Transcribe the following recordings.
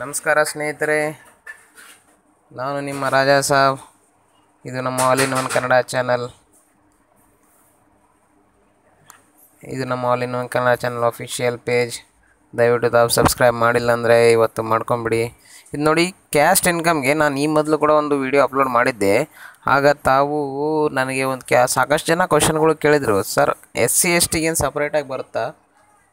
ನಮಸ್ಕಾರ ಸ್ನೇಹಿತರೆ, ನಾನು ನಿಮ್ಮ ರಾಜಾ ಸಾಬ್. ಇದು ನಮ್ಮ all in one Kannada channel. ಇದು ನಮ್ಮ all in one Kannada channel official page ದಯವಿಟ್ಟು ತಾವು ಸಬ್ಸ್ಕ್ರೈಬ್ ಮಾಡಿಲ್ಲ ಅಂದರೆ ಇವತ್ತು ಮಾಡ್ಕೊಂಬಿಡಿ. ಇದು ನೋಡಿ ಕ್ಯಾಸ್ಟ್ ಇನ್ಕಮ್ಗೆ ನಾನು ಈ ಮೊದಲು ಕೂಡ ಒಂದು ವಿಡಿಯೋ ಅಪ್ಲೋಡ್ ಮಾಡಿದ್ದೆ. ಆಗ ತಾವು ನನಗೆ ಒಂದು ಕ್ಯಾ, ಸಾಕಷ್ಟು ಜನ ಕ್ವಶನ್ಗಳು ಕೇಳಿದರು. ಸರ್ ಎಸ್ ಸಿ ಎಸ್ ಟಿಗೇನು ಸಪ್ರೇಟಾಗಿ ಬರುತ್ತಾ?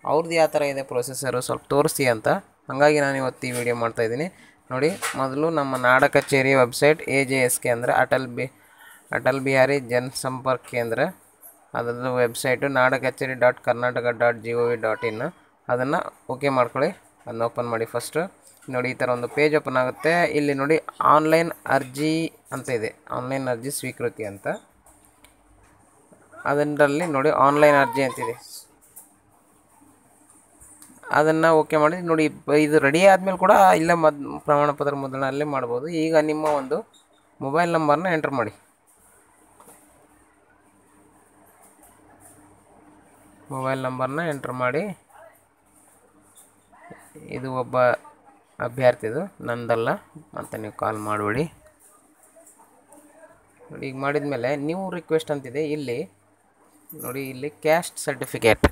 ಅವ್ರದ್ದು ಯಾವ ಥರ ಇದೆ ಪ್ರೊಸೆಸರು ಸ್ವಲ್ಪ ತೋರಿಸಿ ಅಂತ? ಹಾಗಾಗಿ ನಾನು ಇವತ್ತು ಈ ವಿಡಿಯೋ ಮಾಡ್ತಾಯಿದ್ದೀನಿ ನೋಡಿ, ಮೊದಲು ನಮ್ಮ Nada Kacheri website A J S K ಅಂದರೆ ಅಟಲ್ ಬಿ, ಅಟಲ್ ಬಿಹಾರಿ ಜನಸಂಪರ್ಕ್ ಕೇಂದ್ರ. ಅದರದ್ದು website Nada Kacheri dot Karnataka dot G O V dot in ಅದನ್ನು ಓಕೆ ಮಾಡ್ಕೊಳ್ಳಿ. ಅದನ್ನ ಓಪನ್ ಮಾಡಿ ಫಸ್ಟು ನೋಡಿ, ಈ ಥರ ಒಂದು ಪೇಜ್ ಓಪನ್ ಆಗುತ್ತೆ. ಇಲ್ಲಿ ನೋಡಿ ಆನ್ಲೈನ್ ಅರ್ಜಿ ಅಂತ ಇದೆ. ಆನ್ಲೈನ್ ಅರ್ಜಿ ಸ್ವೀಕೃತಿ ಅಂತ. ಅದರಲ್ಲಿ ನೋಡಿ ಆನ್ಲೈನ್ ಅರ್ಜಿ ಅಂತಿದೆ. ಅದನ್ನು ಓಕೆ ಮಾಡಿ. ನೋಡಿ ಇದು ರೆಡಿ ಆದಮೇಲೆ ಕೂಡ ಇಲ್ಲೇ ಮದ್, ಪ್ರಮಾಣ ಪತ್ರ ಅಲ್ಲೇ ಮಾಡ್ಬೋದು. ಈಗ ನಿಮ್ಮ ಒಂದು ಮೊಬೈಲ್ ನಂಬರ್ನ ಎಂಟ್ರ್ ಮಾಡಿ. ಮೊಬೈಲ್ ನಂಬರ್ನ ಎಂಟ್ರ್ ಮಾಡಿ. ಇದು ಒಬ್ಬ ಅಭ್ಯರ್ಥಿದು ನಂದಲ್ಲ ಅಂತ ನೀವು ಕಾಲ್ ಮಾಡಬೇಡಿ. ನೋಡಿ, ಈಗ ಮಾಡಿದ ಮೇಲೆ ನ್ಯೂ ರಿಕ್ವೆಸ್ಟ್ ಅಂತಿದೆ. ಇಲ್ಲಿ, ನೋಡಿ, ಇಲ್ಲಿ ಕ್ಯಾಸ್ಟ್ ಸರ್ಟಿಫಿಕೇಟ್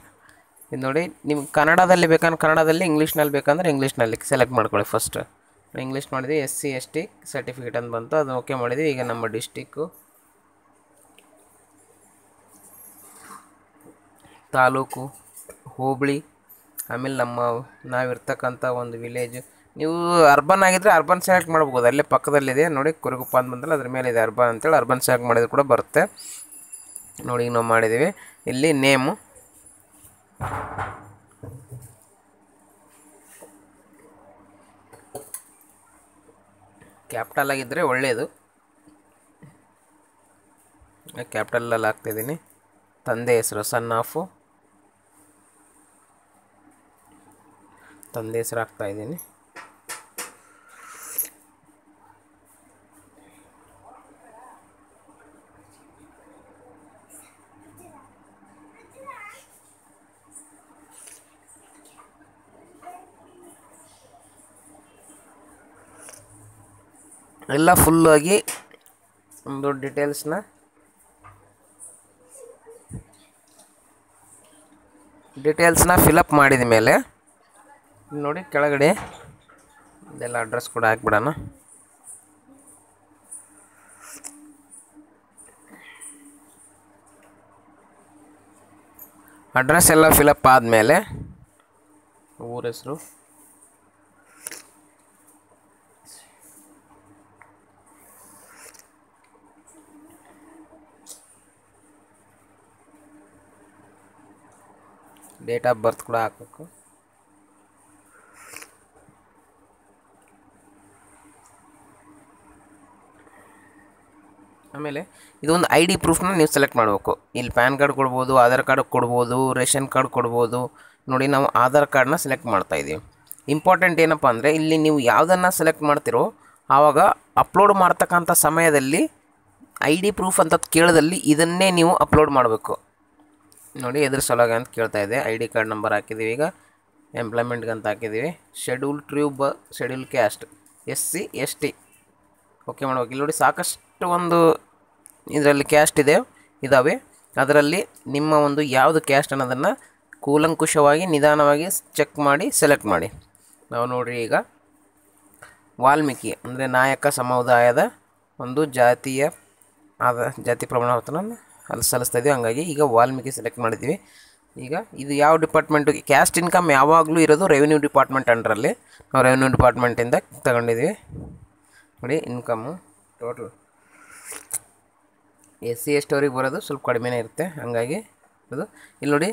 ಇದು ನೋಡಿ ನಿಮ್ಗೆ ಕನ್ನಡದಲ್ಲಿ ಬೇಕಂದ್ರೆ ಕನ್ನಡದಲ್ಲಿ ಇಂಗ್ಲೀಷ್ನಲ್ಲಿ ಬೇಕಂದ್ರೆ ಇಂಗ್ಲೀಷ್ನಲ್ಲಿ ಸೆಲೆಕ್ಟ್ ಮಾಡ್ಕೊಳ್ಳಿ ಫಸ್ಟ್ ಇಂಗ್ಲೀಷ್ ಮಾಡಿದ್ವಿ S C S T certificate ಅಂತ ಬಂತು ಅದು ಓಕೆ ಮಾಡಿದ್ವಿ. ಈಗ ನಮ್ಮ ಡಿಸ್ಟಿಕ್ಕು ತಾಲೂಕು ಹೋಬಳಿ ಆಮೇಲೆ ನಮ್ಮ ನಾವಿರ್ತಕ್ಕಂಥ ಒಂದು ವಿಲೇಜ್ ನೀವು ಅರ್ಬನ್ ಆಗಿದ್ದರೆ ಅರ್ಬನ್ ಸೆಲೆಕ್ಟ್ ಮಾಡ್ಬೋದು. ಅಲ್ಲೇ ಪಕ್ಕದಲ್ಲಿದೆ. ನೋಡಿ, ಕುರುಗುಪ್ಪ ಅಂತ ಬಂದಲ್ಲ ಅದ್ರ ಮೇಲೆ ಇದೆ ಅರ್ಬನ್ ಅಂತೇಳಿ ಅರ್ಬನ್ ಸೆಲೆಕ್ಟ್ ಮಾಡಿದ್ರು ಕೂಡ ಬರುತ್ತೆ. ನೋಡಿ, ಈಗ ನಾವು ಮಾಡಿದ್ದೀವಿ. ಇಲ್ಲಿ ನೇಮು ಕ್ಯಾಪಿಟಲ್ ಆಗಿದ್ದರೆ ಒಳ್ಳೆಯದು. ಕ್ಯಾಪಿಟಲಲ್ಲಿ ಹಾಕ್ತಿದ್ದೀನಿ. ತಂದೆ ಹೆಸರು ಸನ್ ಆಫು. ತಂದೆ ಹೆಸರು ಹಾಕ್ತಾ ಎಲ್ಲ ಫುಲ್ಲಾಗಿ ಒಂದು ಡಿಟೇಲ್ಸ್ನ ಡೀಟೇಲ್ಸ್ನ ಫಿಲಪ್ ಮಾಡಿದ ಮೇಲೆ ನೋಡಿ ಕೆಳಗಡೆ ಇದೆಲ್ಲ ಅಡ್ರೆಸ್ ಕೂಡ ಹಾಕ್ಬಿಡೋಣ. ಅಡ್ರೆಸ್ ಎಲ್ಲ ಫಿಲಪ್ ಆದಮೇಲೆ ಊರ ಹೆಸರು. ಡೇಟ್ ಆಫ್ ಬರ್ತ್ ಕೂಡ ಹಾಕಬೇಕು. ಆಮೇಲೆ ಇದೊಂದು ಐ ಡಿ ಪ್ರೂಫ್ನ ನೀವು ಸೆಲೆಕ್ಟ್ ಮಾಡಬೇಕು. ಇಲ್ಲಿ ಪ್ಯಾನ್ ಕಾರ್ಡ್ ಕೊಡ್ಬೋದು, ಆಧಾರ್ ಕಾರ್ಡ್ ಕೊಡ್ಬೋದು, ರೇಷನ್ ಕಾರ್ಡ್ ಕೊಡ್ಬೋದು. ನೋಡಿ ನಾವು ಆಧಾರ್ ಕಾರ್ಡ್ನ ಸೆಲೆಕ್ಟ್ ಮಾಡ್ತಾ ಇದ್ದೀವಿ ಇಂಪಾರ್ಟೆಂಟ್ ಏನಪ್ಪ ಅಂದರೆ ಇಲ್ಲಿ ನೀವು ಯಾವುದನ್ನು ಸೆಲೆಕ್ಟ್ ಮಾಡ್ತಿರೋ ಆವಾಗ ಅಪ್ಲೋಡ್ ಮಾಡ್ತಕ್ಕಂಥ ಸಮಯದಲ್ಲಿ ಐ ಡಿ ಪ್ರೂಫ್ ಅಂತ ಕೇಳದಲ್ಲಿ ಇದನ್ನೇ ನೀವು ಅಪ್ಲೋಡ್ ಮಾಡಬೇಕು. ನೋಡಿ, ಎದ್ರ ಸಲುವಾಗಿ ಅಂತ ಕೇಳ್ತಾ ಇದೆ. ಐ ಡಿ ಕಾರ್ಡ್ ನಂಬರ್ ಹಾಕಿದ್ದೀವಿ ಈಗ. ಎಂಪ್ಲಾಯ್ಮೆಂಟ್ಗೆ ಅಂತ ಹಾಕಿದ್ದೀವಿ schedule tribe schedule caste S C S T okay ಮಾಡ್ಬೇಕು. ಇಲ್ಲಿ ನೋಡಿ ಸಾಕಷ್ಟು ಒಂದು ಇದರಲ್ಲಿ ಕ್ಯಾಸ್ಟ್ ಇದೆ ಇದ್ದಾವೆ ಅದರಲ್ಲಿ ನಿಮ್ಮ ಒಂದು ಯಾವುದು ಕ್ಯಾಸ್ಟ್ ಅನ್ನೋದನ್ನು ಕೂಲಂಕುಷವಾಗಿ, ನಿಧಾನವಾಗಿ ಚೆಕ್ ಮಾಡಿ ಸೆಲೆಕ್ಟ್ ಮಾಡಿ. ನಾವು ನೋಡಿರಿ ಈಗ. ವಾಲ್ಮೀಕಿ, ಅಂದರೆ ನಾಯಕ ಸಮುದಾಯದ ಒಂದು ಜಾತಿಯ ಆದ ಜಾತಿ ಪ್ರಮಾಣ ಅಲ್ಲಿ ಸಲ್ಲಿಸ್ತಾ ಇದ್ದೀವಿ ಹಂಗಾಗಿ ಈಗ ವಾಲ್ಮೀಕಿ ಸೆಲೆಕ್ಟ್ ಮಾಡಿದ್ದೀವಿ. ಈಗ ಇದು ಯಾವ ಡಿಪಾರ್ಟ್ಮೆಂಟು ಕ್ಯಾಸ್ಟ್ ಇನ್ಕಮ್ ಯಾವಾಗಲೂ ಇರೋದು ರೆವಿನ್ಯೂ ಡಿಪಾರ್ಟ್ಮೆಂಟ್ ಅಂಡರಲ್ಲಿ ನಾವು ರೆವಿನ್ಯೂ ಡಿಪಾರ್ಟ್ಮೆಂಟಿಂದ ತಗೊಂಡಿದ್ದೀವಿ. ನೋಡಿ income total S C S ಅವ್ರಿಗೆ ಬರೋದು ಸ್ವಲ್ಪ ಕಡಿಮೆನೇ ಇರುತ್ತೆ. ಹಂಗಾಗಿ ಅದು ಇಲ್ಲಿ ನೋಡಿ,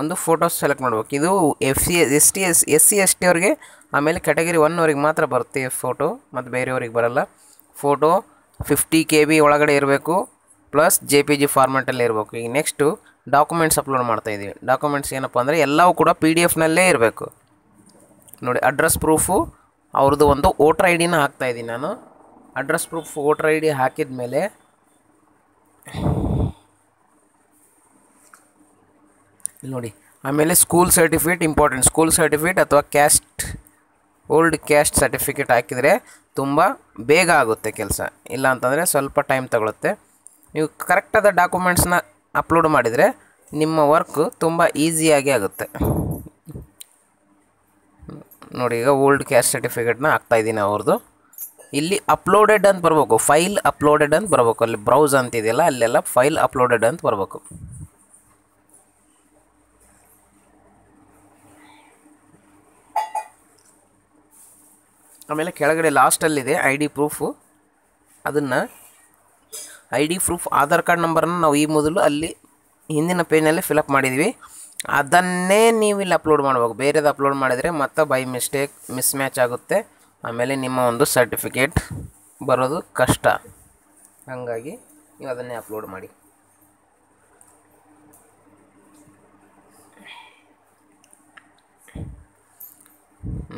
ಒಂದು ಫೋಟೋಸ್ ಸೆಲೆಕ್ಟ್ ಮಾಡ್ಬೇಕು. ಇದು F C S T S S C S T ಅವ್ರಿಗೆ, ಆಮೇಲೆ ಕ್ಯಾಟಗರಿ ಒನ್ ಅವ್ರಿಗೆ ಮಾತ್ರ ಬರುತ್ತೆ ಫೋಟೋ ಮತ್ತು ಬೇರೆಯವ್ರಿಗೆ ಬರೋಲ್ಲ. ಫೋಟೋ ಫಿಫ್ಟಿ ಕೆ ಬಿ ಒಳಗಡೆ ಇರಬೇಕು. ಪ್ಲಸ್ ಜೆ ಪಿ ಜಿ ಫಾರ್ಮೆಟಲ್ಲಿ ಇರಬೇಕು. ಈಗ ನೆಕ್ಸ್ಟು ಡಾಕ್ಯುಮೆಂಟ್ಸ್ ಅಪ್ಲೋಡ್ ಮಾಡ್ತಾ ಇದ್ದೀವಿ ಡಾಕ್ಯುಮೆಂಟ್ಸ್ ಏನಪ್ಪ ಅಂದರೆ ಎಲ್ಲವೂ ಕೂಡ ಪಿ ಡಿ ಎಫ್ನಲ್ಲೇ ಇರಬೇಕು. ನೋಡಿ ಅಡ್ರೆಸ್ ಪ್ರೂಫು ಅವ್ರದ್ದು ಒಂದು ವೋಟ್ರ್ ಐ ಡಿನ ಹಾಕ್ತಾ ಇದ್ದೀನಿ ನಾನು. Address proof voter I D ಹಾಕಿದ ಮೇಲೆ ನೋಡಿ, ಆಮೇಲೆ school certificate important school certificate ಅಥವಾ ಕ್ಯಾಸ್ಟ್ ಓಲ್ಡ್ ಕ್ಯಾಸ್ಟ್ ಸರ್ಟಿಫಿಕೇಟ್ ಹಾಕಿದರೆ ತುಂಬ ಬೇಗ ಆಗುತ್ತೆ ಕೆಲಸ. ಇಲ್ಲ ಅಂತಂದರೆ ಸ್ವಲ್ಪ ಟೈಮ್ ತಗೊಳುತ್ತೆ. ನೀವು ಕರೆಕ್ಟಾದ ಡಾಕ್ಯುಮೆಂಟ್ಸ್ನ ಅಪ್ಲೋಡ್ ಮಾಡಿದರೆ ನಿಮ್ಮ ವರ್ಕು ತುಂಬ ಈಸಿಯಾಗಿ ಆಗುತ್ತೆ. ನೋಡಿ, ಈಗ ಓಲ್ಡ್ ಕ್ಯಾಸ್ಟ್ ಸರ್ಟಿಫಿಕೇಟ್ನ ಹಾಕ್ತಾಯಿದ್ದೀನಿ ಅವ್ರದ್ದು ಇಲ್ಲಿ ಅಪ್ಲೋಡೆಡ್ ಅಂತ ಬರಬೇಕು ಫೈಲ್ ಅಪ್ಲೋಡೆಡ್ ಅಂತ ಬರಬೇಕು. ಅಲ್ಲಿ ಬ್ರೌಸ್ ಅಂತಿದೆಯಲ್ಲ ಅಲ್ಲೆಲ್ಲ ಫೈಲ್ ಅಪ್ಲೋಡೆಡ್ ಅಂತ ಬರಬೇಕು. ಆಮೇಲೆ ಕೆಳಗಡೆ ಲಾಸ್ಟಲ್ಲಿದೆ ಐ ಡಿ ಪ್ರೂಫು ಅದನ್ನು I D proof, Aadhaar card ನಂಬರನ್ನು ನಾವು ಈ ಮೊದಲು ಅಲ್ಲಿ ಹಿಂದಿನ ಪೇಜ್ನಲ್ಲಿ ಫಿಲಪ್ ಮಾಡಿದ್ವಿ. ಅದನ್ನೇ ನೀವು ಇಲ್ಲಿ ಅಪ್ಲೋಡ್ ಮಾಡಬೇಕು. ಬೇರೆದು ಅಪ್ಲೋಡ್ ಮಾಡಿದರೆ ಮತ್ತೆ ಬೈ ಮಿಸ್ಟೇಕ್ ಮಿಸ್ ಮ್ಯಾಚ್ ಆಗುತ್ತೆ. ಆಮೇಲೆ ನಿಮ್ಮ ಒಂದು ಸರ್ಟಿಫಿಕೇಟ್ ಬರೋದು ಕಷ್ಟ. ಹಾಗಾಗಿ ನೀವು ಅದನ್ನೇ ಅಪ್ಲೋಡ್ ಮಾಡಿ.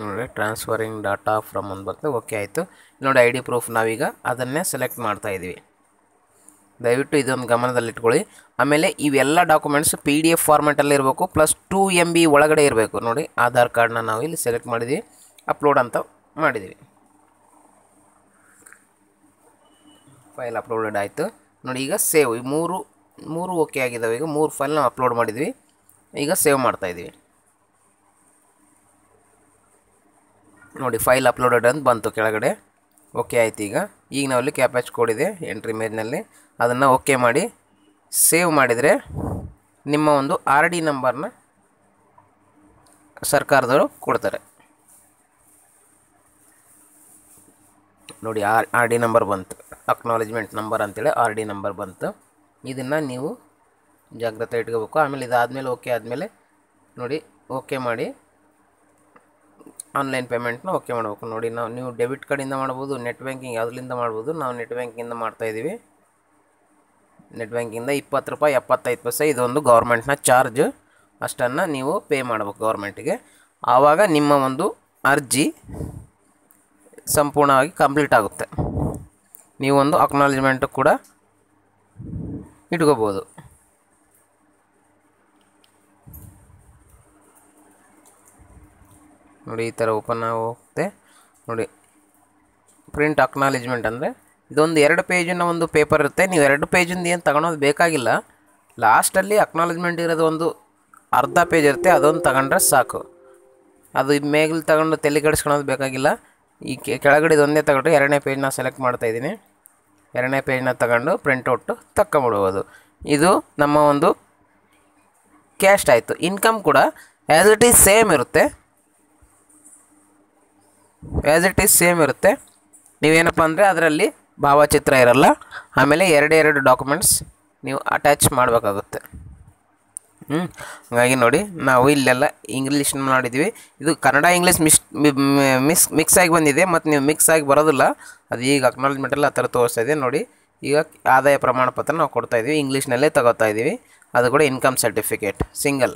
ನೋಡಿ ಟ್ರಾನ್ಸ್ಫರಿಂಗ್ ಡಾಟಾ ಫ್ರಮ್ ಅಂತ ಬರ್ತದೆ. ಓಕೆ ಆಯಿತು. ನೋಡಿ ಐ ಡಿ ಪ್ರೂಫ್ ನಾವೀಗ ಅದನ್ನೇ ಸೆಲೆಕ್ಟ್ ಮಾಡ್ತಾ ದಯವಿಟ್ಟು ಇದೊಂದು ಗಮನದಲ್ಲಿಟ್ಕೊಳ್ಳಿ. ಆಮೇಲೆ ಇವೆಲ್ಲ ಡಾಕ್ಯುಮೆಂಟ್ಸ್ ಪಿ ಡಿ ಎಫ್ ಫಾರ್ಮೆಟಲ್ಲಿ ಇರಬೇಕು ಪ್ಲಸ್ ಟೂ ಎಂ ಬಿ ಒಳಗಡೆ ಇರಬೇಕು. ನೋಡಿ, ಆಧಾರ್ ಕಾರ್ಡನ್ನ ನಾವು ಇಲ್ಲಿ ಸೆಲೆಕ್ಟ್ ಮಾಡಿದ್ವಿ ಅಪ್ಲೋಡ್ ಅಂತ ಮಾಡಿದ್ವಿ. ಫೈಲ್ ಅಪ್ಲೋಡೆಡ್ ಆಯಿತು. ನೋಡಿ, ಈಗ ಸೇವ್ ಈ ಮೂರು ಮೂರು ಓಕೆ ಆಗಿದ್ದಾವೆ ಈಗ ಮೂರು ಫೈಲ್ ನಾವು ಅಪ್ಲೋಡ್ ಮಾಡಿದ್ವಿ. ಈಗ ಸೇವ್ ಮಾಡ್ತಾಯಿದ್ದೀವಿ ನೋಡಿ ಫೈಲ್ ಅಪ್ಲೋಡೆಡ್ ಅಂತ ಬಂತು ಕೆಳಗಡೆ. ಓಕೆ ಆಯ್ತು ಈಗ. ಈಗ ನಾವಲ್ಲಿ ಕ್ಯಾಪ್ಯಾಚ್ ಕೋಡ್ ಇದೆ ಎಂಟ್ರಿ ಮೇಜ್ನಲ್ಲಿ ಅದನ್ನು ಓಕೆ ಮಾಡಿ ಸೇವ್ ಮಾಡಿದರೆ ನಿಮ್ಮ ಒಂದು ಆರ್ ಡಿ ನಂಬರ್ನ ಸರ್ಕಾರದವರು ಕೊಡ್ತಾರೆ. ನೋಡಿ ಆರ್ ಆರ್ ಡಿ ನಂಬರ್ ಬಂತು. ಅಕ್ನಾಲೇಜ್ಮೆಂಟ್ ನಂಬರ್ ಅಂತೇಳಿ ಆರ್ ಡಿ ನಂಬರ್ ಬಂತು. ಇದನ್ನು ನೀವು ಜಾಗ್ರತೆ ಇಟ್ಕೋಬೇಕು. ಆಮೇಲೆ ಇದಾದಮೇಲೆ ಓಕೆ ಆದಮೇಲೆ ನೋಡಿ ಓಕೆ ಮಾಡಿ ಆನ್ಲೈನ್ ಪೇಮೆಂಟ್ನ ಓಕೆ ಮಾಡಬೇಕು. ನೋಡಿ, ನಾವು ನೀವು ಡೆಬಿಟ್ ಕಾರ್ಡಿಂದ ಮಾಡ್ಬೋದು ನೆಟ್ ಬ್ಯಾಂಕಿಂಗ್ ಯಾವುದರಿಂದ ಮಾಡ್ಬೋದು, ನಾವು ನೆಟ್ ಬ್ಯಾಂಕಿಂದ ಮಾಡ್ತಾಯಿದ್ದೀವಿ ನೆಟ್ ಬ್ಯಾಂಕಿಂದ ಇಪ್ಪತ್ತು ರೂಪಾಯಿ, ಎಪ್ಪತ್ತೈದು ಪೈಸೆ, ಇದೊಂದು ಗೌರ್ಮೆಂಟ್ನ ಚಾರ್ಜ್ ಅಷ್ಟನ್ನು ನೀವು ಪೇ ಮಾಡಬೇಕು ಗೌರ್ಮೆಂಟಿಗೆ ಆವಾಗ ನಿಮ್ಮ ಒಂದು ಅರ್ಜಿ ಸಂಪೂರ್ಣವಾಗಿ ಕಂಪ್ಲೀಟ್ ಆಗುತ್ತೆ. ನೀವೊಂದು ಅಕ್ನಾಲಜ್ಮೆಂಟು ಕೂಡ ಇಟ್ಕೋಬೋದು. ನೋಡಿ ಈ ಥರ ಓಪನ್ ಆಗುತ್ತೆ. ನೋಡಿ ಪ್ರಿಂಟ್ ಅಕ್ನಾಲೇಜ್ಮೆಂಟ್ ಅಂದರೆ ಇದೊಂದು ಎರಡು ಪೇಜಿನ ಒಂದು ಪೇಪರ್ ಇರುತ್ತೆ. ನೀವು ಎರಡು ಪೇಜಿಂದ ಏನು ತಗೊಳೋದು ಬೇಕಾಗಿಲ್ಲ. ಲಾಸ್ಟಲ್ಲಿ ಅಕ್ನಾಲೇಜ್ಮೆಂಟ್ ಇರೋದು ಒಂದು ಅರ್ಧ ಪೇಜ್ ಇರುತ್ತೆ. ಅದೊಂದು ತಗೊಂಡ್ರೆ ಸಾಕು. ಅದು ಮೇಗಲ್ ತಗೊಂಡು ತಲೆ ಕೆಡಿಸ್ಕೊಳೋದು ಬೇಕಾಗಿಲ್ಲ. ಈ ಕೆಳಗಡೆ ಇದೊಂದೇ ತಗೊಂಡು ಎರಡನೇ ಪೇಜ್ನ ಸೆಲೆಕ್ಟ್ ಮಾಡ್ತಾಯಿದ್ದೀನಿ ಎರಡನೇ ಪೇಜ್ನ ತಗೊಂಡು ಪ್ರಿಂಟೌಟು ತಕ್ಕೊಂಬಿಡ್ಬೋದು ಇದು ನಮ್ಮ ಒಂದು ಕ್ಯಾಸ್ಟ್ ಆಯಿತು. ಇನ್ಕಮ್ ಕೂಡ ಆ್ಯಸ್ ಇಟ್ ಈಸ್ ಸೇಮ್ ಇರುತ್ತೆ. ಆ್ಯಸ್ ಇಟ್ ಈಸ್ ಸೇಮ್ ಇರುತ್ತೆ. ನೀವೇನಪ್ಪ ಅಂದರೆ ಅದರಲ್ಲಿ ಭಾವಚಿತ್ರ ಇರಲ್ಲ. ಆಮೇಲೆ ಎರಡೇ ಎರಡು ಡಾಕ್ಯುಮೆಂಟ್ಸ್ ನೀವು ಅಟ್ಯಾಚ್ ಮಾಡಬೇಕಾಗುತ್ತೆ. ಹ್ಞೂ ಹಾಗಾಗಿ ನೋಡಿ, ನಾವು ಇಲ್ಲೆಲ್ಲ ಇಂಗ್ಲೀಷ್ ಮಾಡಿದ್ವಿ. ಇದು Kannada English miss miss mix ಆಗಿ ಬಂದಿದೆ, ಮತ್ತು ನೀವು ಮಿಕ್ಸ್ ಆಗಿ ಬರೋದಿಲ್ಲ. ಅದು ಈಗ ಅಕ್ನಾಲಜ್ಮೆಂಟಲ್ಲಿ ಆ ಥರ ತೋರಿಸ್ತಾ ಇದೆ. ನೋಡಿ, ಈಗ ಆದಾಯ ಪ್ರಮಾಣ ಪತ್ರ ನಾವು ಕೊಡ್ತಾ ಇದ್ದೀವಿ ಇಂಗ್ಲೀಷ್ನಲ್ಲೇ ತಗೋತಾ ಇದ್ದೀವಿ ಅದು ಕೂಡ ಇನ್ಕಮ್ ಸರ್ಟಿಫಿಕೇಟ್ ಸಿಂಗಲ್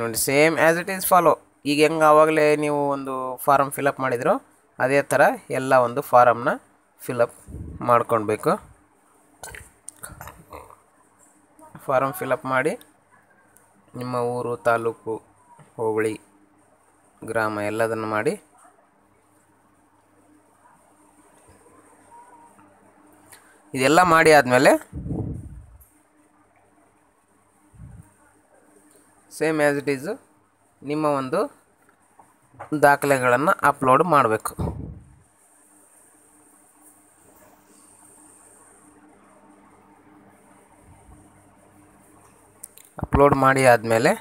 ನೋಡಿ same as it is follow ಈಗ ಹೆಂಗೆ ಆವಾಗಲೇ ನೀವು ಒಂದು ಫಾರಮ್ ಫಿಲಪ್ ಮಾಡಿದ್ರು ಅದೇ ಥರ ಎಲ್ಲ ಒಂದು ಫಾರಮ್ನ ಫಿಲಪ್ ಮಾಡ್ಕೊಳ್ಬೇಕು. ಫಾರಮ್ ಫಿಲಪ್ ಮಾಡಿ ನಿಮ್ಮ ಊರು, ತಾಲೂಕು, ಹೋಬಳಿ, ಗ್ರಾಮ ಎಲ್ಲದನ್ನು ಮಾಡಿ ಇದೆಲ್ಲ ಮಾಡಿ ಆದಮೇಲೆ ಸೇಮ್ ಆ್ಯಸ್ ಇಟ್ ಈಸು ನಿಮ್ಮ ಒಂದು ದಾಖಲೆಗಳನ್ನು ಅಪ್ಲೋಡ್ ಮಾಡಬೇಕು. ಅಪ್ಲೋಡ್ ಮಾಡಿ ಆದಮೇಲೆ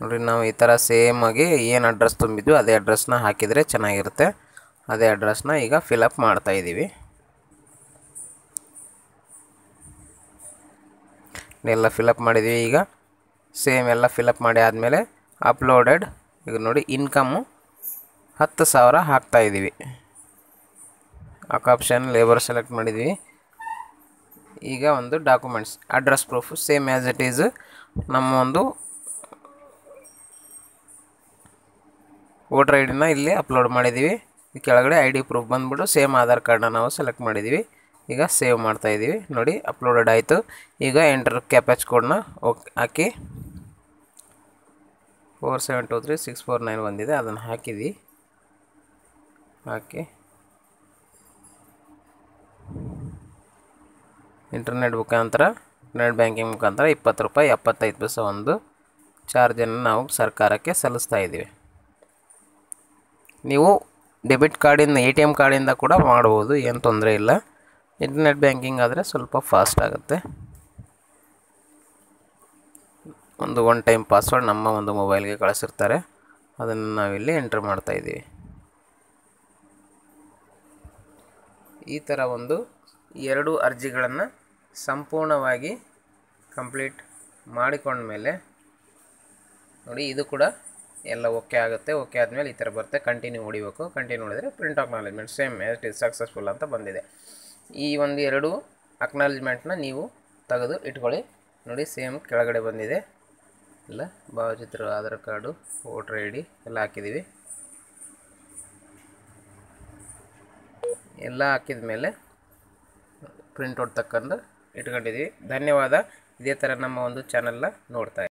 ನೋಡಿ ನಾವು ಈ ಥರ ಸೇಮಾಗಿ ಏನು ಅಡ್ರೆಸ್ ತುಂಬಿದ್ವಿ ಅದೇ ಅಡ್ರೆಸ್ನ ಹಾಕಿದರೆ ಚೆನ್ನಾಗಿರುತ್ತೆ. ಅದೇ ಅಡ್ರೆಸ್ನ ಈಗ ಫಿಲಪ್ ಮಾಡ್ತಾ ಇದ್ದೀವಿ ಎಲ್ಲ ಫಿಲಪ್ ಮಾಡಿದ್ವಿ ಈಗ. ಸೇಮ್ ಎಲ್ಲ ಫಿಲಪ್ ಮಾಡಿ ಆದಮೇಲೆ ಅಪ್ಲೋಡೆಡ್ ಈಗ ನೋಡಿ ಇನ್ಕಮ್ಮು ಹತ್ತು ಸಾವಿರ ಹಾಕ್ತಾ ಇದ್ದೀವಿ. ಆಪ್ಷನ್ ಲೇಬರ್ ಸೆಲೆಕ್ಟ್ ಮಾಡಿದ್ವಿ ಈಗ ಒಂದು documents address proof same as it is ನಮ್ಮ ಒಂದು ವೋಟರ್ ಐ ಡಿನ ಇಲ್ಲಿ ಅಪ್ಲೋಡ್ ಮಾಡಿದ್ದೀವಿ. ಕೆಳಗಡೆ ಐ ಡಿ ಪ್ರೂಫ್ ಬಂದ್ಬಿಟ್ಟು ಸೇಮ್ ಆಧಾರ್ ಕಾರ್ಡನ್ನ ನಾವು ಸೆಲೆಕ್ಟ್ ಮಾಡಿದ್ದೀವಿ. ಈಗ ಸೇವ್ ಮಾಡ್ತಾ ಇದ್ದೀವಿ. ನೋಡಿ ಅಪ್ಲೋಡೆಡ್ ಆಯಿತು. ಈಗ ಎಂಟರ್ ಕ್ಯಾಪ್ಯಾಚ್ ಕೋಡ್ನ ಓಕೆ ಹಾಕಿ four seven two three six four nine ಒಂದಿದೆ ಅದನ್ನು ಹಾಕಿದ್ವಿ. ಹಾಕಿ. ಇಂಟರ್ನೆಟ್ ಮುಖಾಂತರ, ನೆಟ್ ಬ್ಯಾಂಕಿಂಗ್ ಮುಖಾಂತರ ಇಪ್ಪತ್ತು ರೂಪಾಯಿ, ಎಪ್ಪತ್ತೈದು ಪೈಸ ಒಂದು ಚಾರ್ಜನ್ನು ನಾವು ಸರ್ಕಾರಕ್ಕೆ ಸಲ್ಲಿಸ್ತಾ ಇದ್ದೀವಿ. ನೀವು ಡೆಬಿಟ್ ಕಾರ್ಡಿಂದ, ಎ ಟಿ ಎಂ ಕಾರ್ಡಿಂದ ಕೂಡ ಮಾಡ್ಬೋದು ಏನು ತೊಂದರೆ ಇಲ್ಲ. ಇಂಟರ್ನೆಟ್ ಬ್ಯಾಂಕಿಂಗ್ ಆದರೆ ಸ್ವಲ್ಪ ಫಾಸ್ಟ್ ಆಗುತ್ತೆ. ಒಂದು ಒನ್ ಟೈಮ್ ಪಾಸ್ವರ್ಡ್ ನಮ್ಮ ಒಂದು ಮೊಬೈಲ್ಗೆ ಕಳಿಸಿರ್ತಾರೆ. ಅದನ್ನು ನಾವಿಲ್ಲಿ ಎಂಟ್ರ್ ಮಾಡ್ತಾಯಿದ್ದೀವಿ ಈ ಥರ ಒಂದು ಎರಡು ಅರ್ಜಿಗಳನ್ನು ಸಂಪೂರ್ಣವಾಗಿ ಕಂಪ್ಲೀಟ್ ಮಾಡಿಕೊಂಡ ಮೇಲೆ ನೋಡಿ, ಇದು ಕೂಡ ಎಲ್ಲ ಓಕೆ ಆಗುತ್ತೆ. ಓಕೆ ಆದಮೇಲೆ ಈ ಥರ ಬರುತ್ತೆ. ಕಂಟಿನ್ಯೂ ಹೊಡಿಬೇಕು. Continue ಹೊಡಿದ್ರೆ print acknowledgement same as is successful ಅಂತ ಬಂದಿದೆ. ಈ ಒಂದು ಎರಡು ಅಕ್ನಾಲಜ್ಮೆಂಟ್ನ ನೀವು ತೆಗೆದು ಇಟ್ಕೊಳ್ಳಿ. ನೋಡಿ ಸೇಮ್ ಕೆಳಗಡೆ ಬಂದಿದೆ. ಎಲ್ಲ ಭಾವಚಿತ್ರ Aadhaar card, voter I D ಎಲ್ಲ ಹಾಕಿದ್ದೀವಿ. ಎಲ್ಲ ಹಾಕಿದ ಮೇಲೆ ಔಟ್ ತಕ್ಕಂಡು ಇಟ್ಕೊಂಡಿದ್ದೀವಿ. ಧನ್ಯವಾದ. ಇದೇ ಥರ ನಮ್ಮ ಒಂದು ಚಾನಲ್ನ ನೋಡ್ತಾ